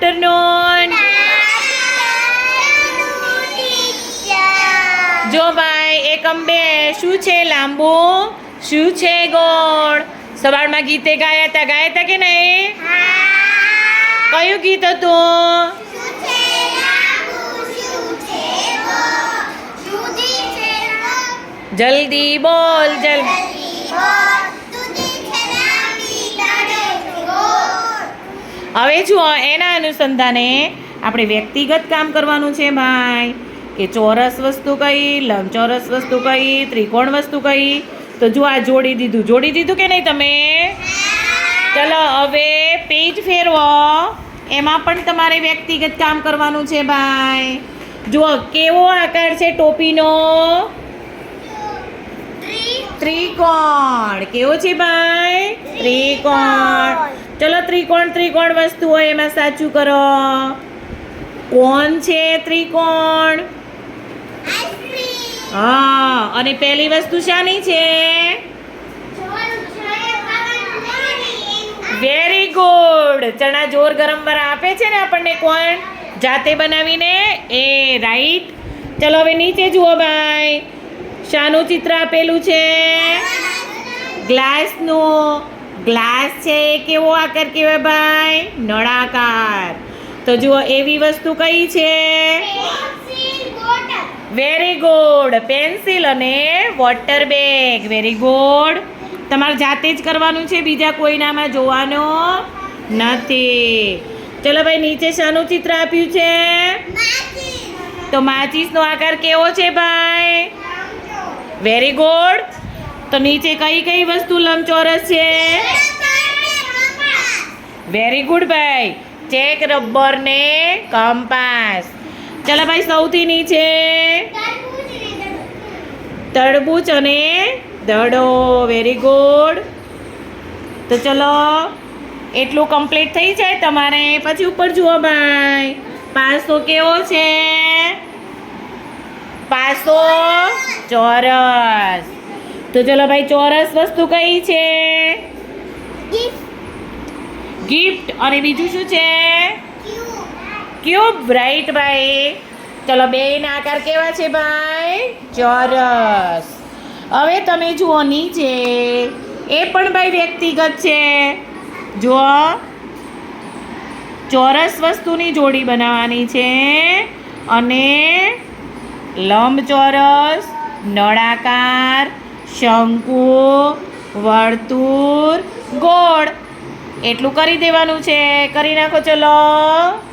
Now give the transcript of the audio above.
Afternoon જો ભાઈ એકમ બે શું છે લાંબુ? શું છે ગોળ? સવારમાં ગીતે ગાયા હતા ગાયા હતા કે નહીં? કયું ગીત હતું? જલ્દી બોલ જલ હવે જુઓ એના અનુસંધાને આપણે વ્યક્તિગત કામ કરવાનું છે ભાઈ. કે ચોરસ વસ્તુ કઈ લંબચોરસ વસ્તુ કઈ ત્રિકોણ વસ્તુ કઈ. તો જો આ જોડી દીધું. જોડી દીધું કે નહીં તમે? ચલો હવે પેજ ફેરવો. એમાં પણ તમારે વ્યક્તિગત કામ કરવાનું છે ભાઈ. જુઓ કેવો આકાર છે ટોપીનો? ત્રિકોણ. કેવો છે ભાઈ? ત્રિકોણ. ચલો ત્રિકોણ ત્રિકોણ વસ્તુ હોય એમાં સાચું કરો. કોણ છે ત્રિકોણ? હા અને પહેલી વસ્તુ શાની છે? વેરી ગુડ ચણા જોર ગરમ વાળા આપે છે ને આપણને કોણ? જાતે બનાવીને? એ રાઈટ ચલો હવે નીચે જુઓ ભાઈ. શાનું ચિત્ર આપેલું છે. ગ્લાસનું. ગ્લાસ છે એ કેવો આકાર કહેવાય ભાઈ? નળાકાર. તો જુઓ એવી વસ્તુ કઈ છે? વેરી ગુડ પેન્સિલ અને વોટર બેગ વેરી ગુડ તમારે જાતે જ કરવાનું છે બીજા કોઈનામાં જોવાનો નથી. ચલો ભાઈ નીચે શાનું ચિત્ર આપ્યું છે. તો માચીસનો આકાર કેવો છે ભાઈ? વેરી ગુડ તો નીચે કઈ કઈ વસ્તુ લંબચોરસ છે? વેરી ગુડ ભાઈ. ચેક રબર ને કંપાસ ચલો ભાઈ, સૌથી નીચે તડબૂચ અને દડો. વેરી ગુડ તો ચલો, એટલું કમ્પ્લીટ થઈ જાય તમારે. પછી ઉપર જુઓ ભાઈ. પાસો કેવો છે? પાસો ચોરસ. તો ચલો ભાઈ ચોરસ વસ્તુ કઈ છે? ગિફ્ટ અને બીજું શું છે? ક્યુબ રાઈટ ભાઈ. ચલો બેના આકાર કેવા છે ભાઈ? ચોરસ. હવે તમે જુઓ નીચે. એ પણ ભાઈ વ્યક્તિગત છે. જુઓ. ચોરસ વસ્તુની જોડી બનાવવાની છે. અને લંબચોરસ નળાકાર શંકુ વર્તુળ ગોળ. એટલું કરી દેવાનું છે. કરી નાખો ચલો.